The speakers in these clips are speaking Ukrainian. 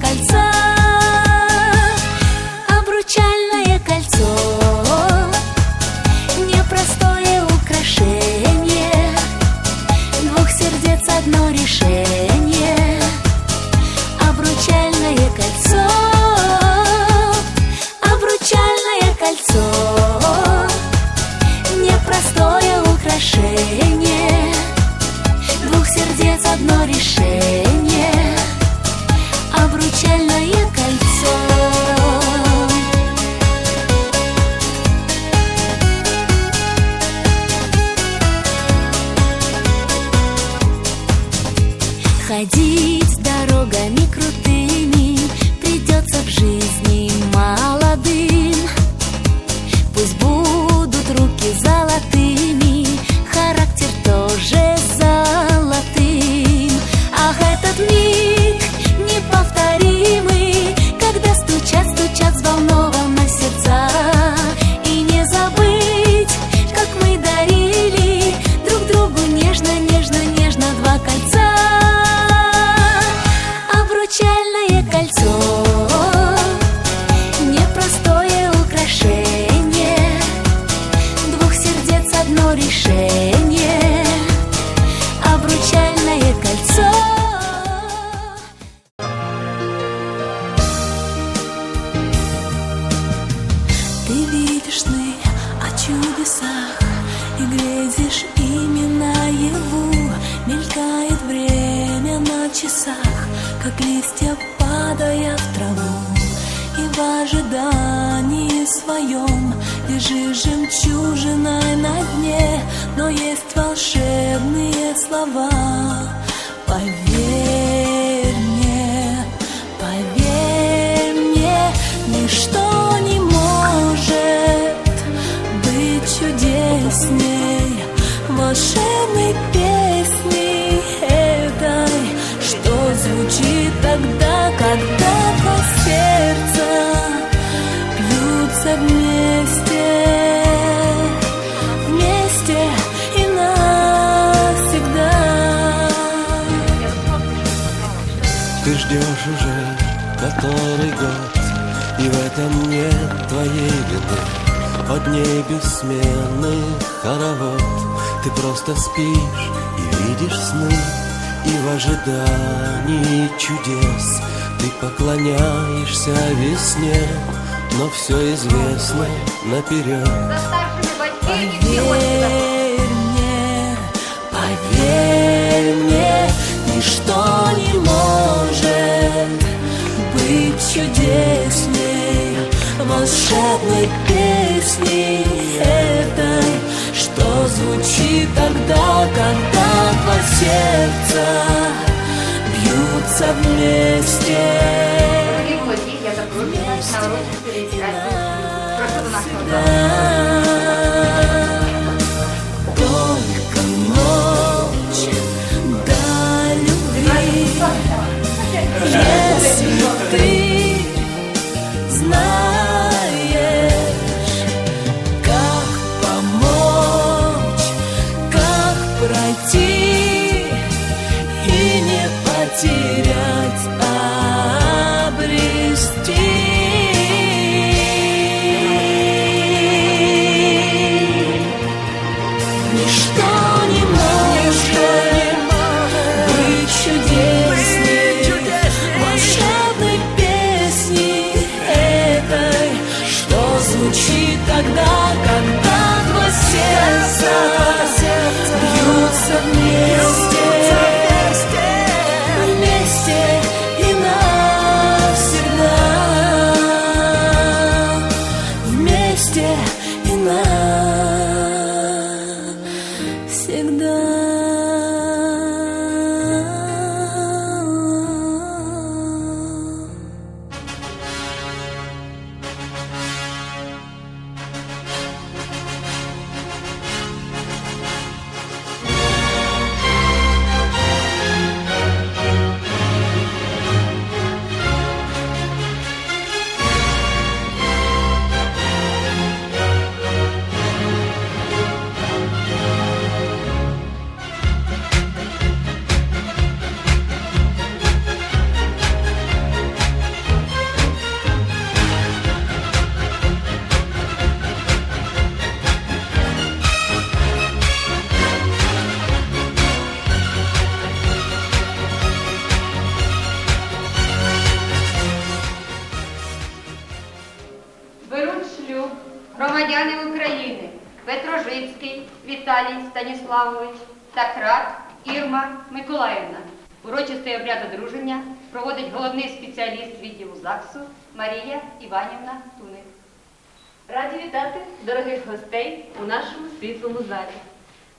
кольца Обручальное кольцо. Непростое украшение. Двух сердец одно решение. Обручальное кольцо. Обручальное кольцо. Непростое украшение. Двух сердец одно решение. Ты видишь сны о чудесах И грезишь ими наяву Мелькает время на часах Как листья падая в траву. И в ожидании своем Лежишь жемчужиной на дне. Но есть волшебные слова. Поверь чудесней волшебной песни этой, что звучит тогда, когда два сердца бьются вместе, вместе и навсегда. Ты ждешь уже который год И в этом нет твоей вины От дней бессменных хоровод. Ты просто спишь и видишь сны И в ожидании чудес Ты поклоняешься весне Но все известно наперед Поверь мне, поверь мне, ничто не может быть чудесней волшебной песни этой, что звучит тогда, когда два сердца бьются вместе. Я на уроке. Прошу до нас. Петрожицький Віталій Станіславович та Крат Ірма Миколаївна. Урочистий обряд одруження проводить головний спеціаліст відділу ЗАГСу Марія Іванівна Туник. Раді вітати дорогих гостей у нашому світлому залі.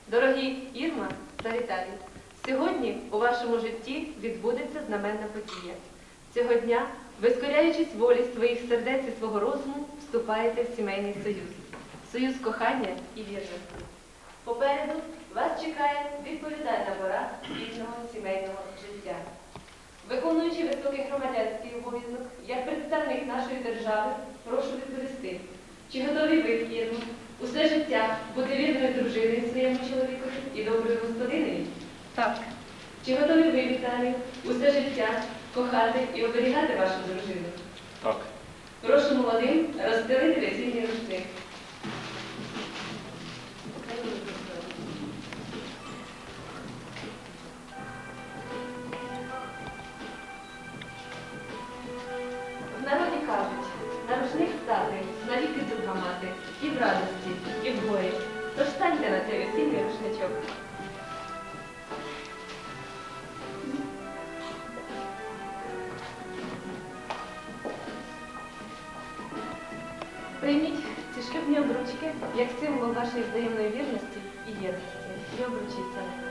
Дорогі Ірма та Віталій, сьогодні у вашому житті відбудеться знаменна подія. Цього дня, вискоряючись волі своїх сердець і свого розуму, вступаєте в сімейний союз, союз кохання і вірності. Попереду вас чекає відповідальна пора вільного сімейного життя. Виконуючи високий громадянський обов'язок, як представник нашої держави, прошу відповісти, чи готові ви, Ірма, усе життя бути вірною дружиною своєму чоловікові і доброю господинею? Так. Чи готові ви, Віталію, усе життя кохати і оберігати вашу дружину? Так. Прошу молодим розстелити весільні рушник. Вашої взаємної вірності і єдності. І обручіться.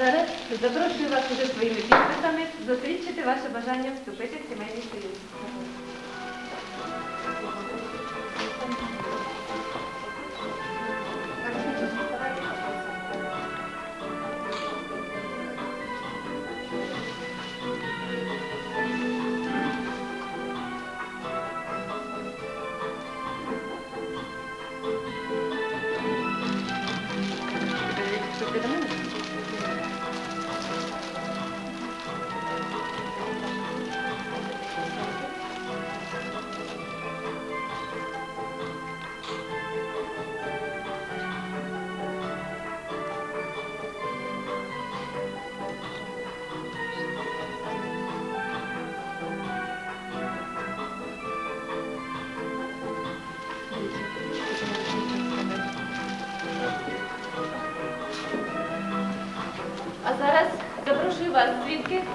Зараз запрошую вас уже своїми підписами засвідчити ваше бажання вступити в сімейний союз.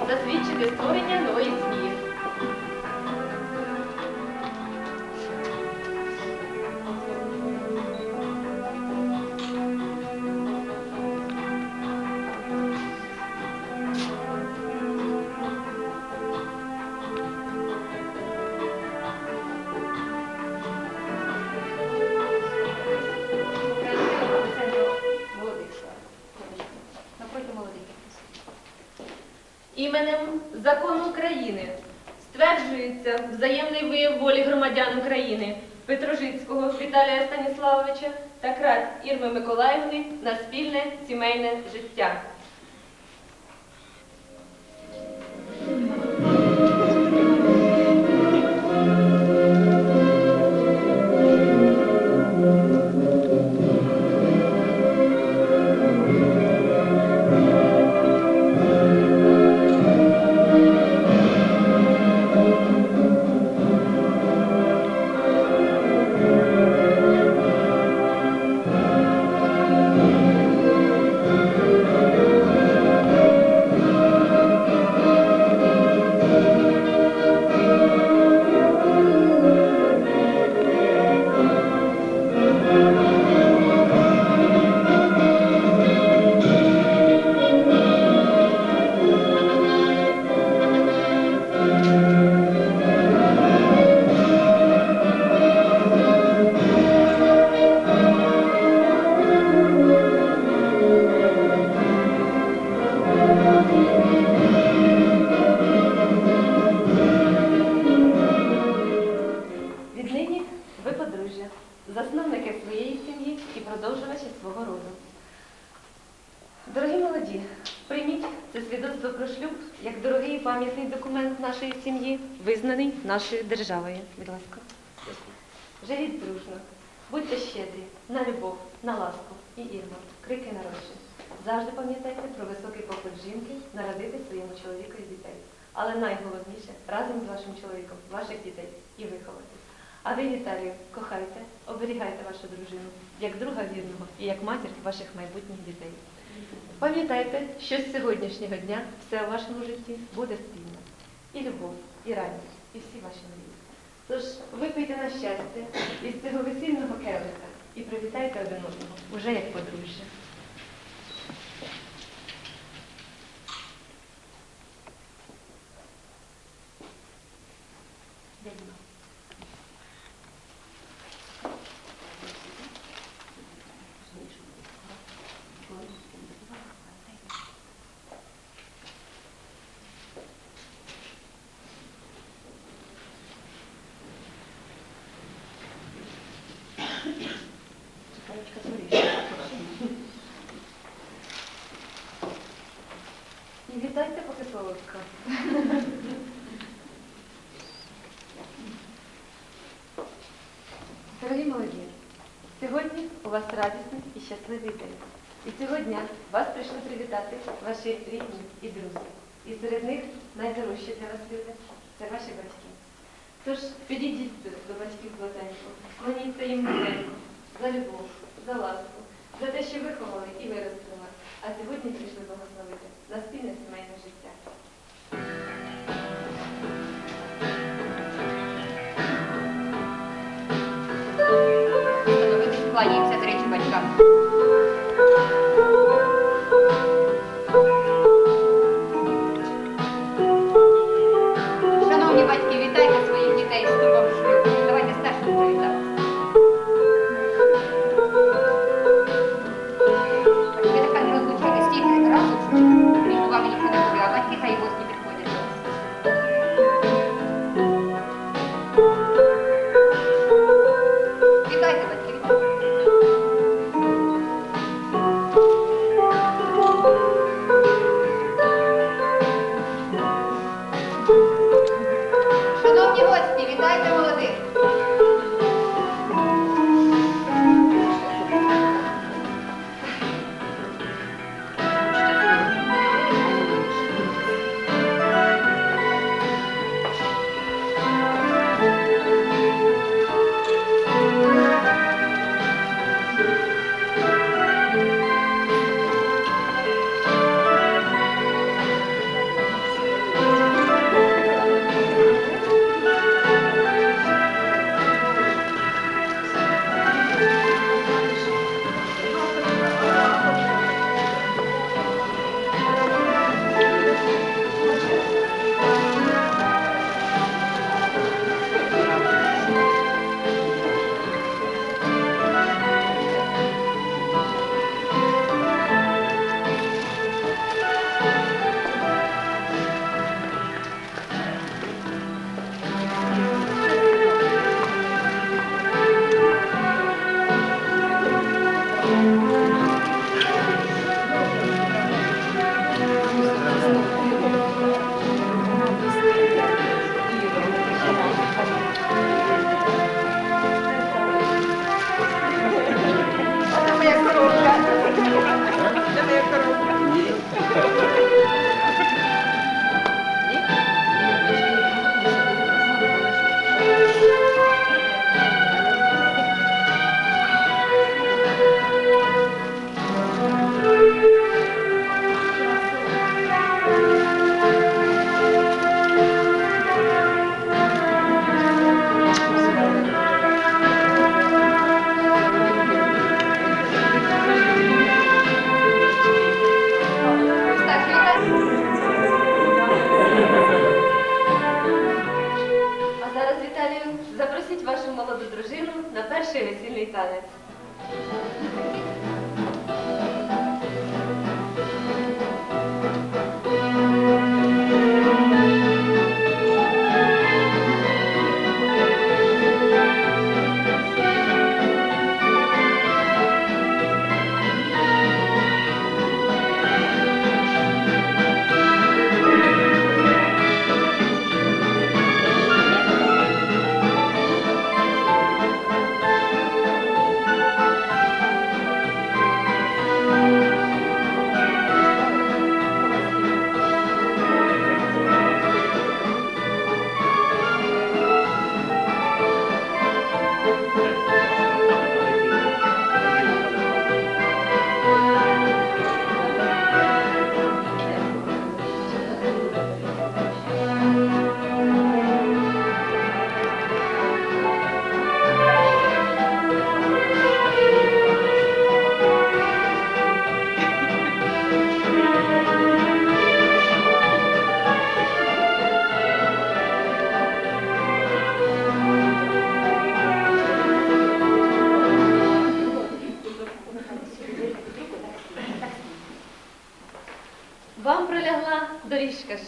Засвідчити створення нової Станіславовича та крат Ірми Миколаївни на спільне сімейне життя. Нашої сім'ї, визнаний нашою державою. Будь ласка. Живіть дружно, будьте щедрі на любов, на ласку і Ірма, крики народження. Завжди пам'ятайте про високий поход жінки народити своєму чоловікові дітей. Але найголовніше разом з вашим чоловіком, ваших дітей і виховати. А ви, Віталію, кохайте, оберігайте вашу дружину як друга вірного і як матір ваших майбутніх дітей. Пам'ятайте, що з сьогоднішнього дня все у вашому житті буде спільно. І любов, і радість, і всі ваші мрії. Тож випийте на щастя із цього весільного келиха і привітайте один одного, уже як подружжя. Дорогі молоді, сьогодні у вас радісний і щасливий день. І цього дня вас прийшли привітати ваші рідні і друзі. І серед них найдорожчі для вас люди це ваші батьки. Тож підійдіть до, батьків Златенько, склоніться їм низенько за любов, за ласку, за те, що виховали і виростили а сьогодні прийшли благословити на спільне сімейне життя. chega. Вітайте молодих!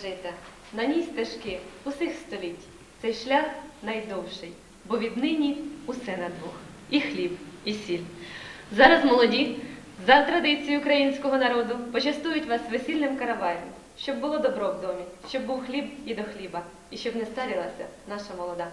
Доріжка на ній стежки усіх століть. Цей шлях найдовший, бо віднині усе на двох. І хліб, і сіль. Зараз молоді, за традицією українського народу, почастують вас весільним караваєм, щоб було добро в домі, щоб був хліб і до хліба, і щоб не старілася наша молода.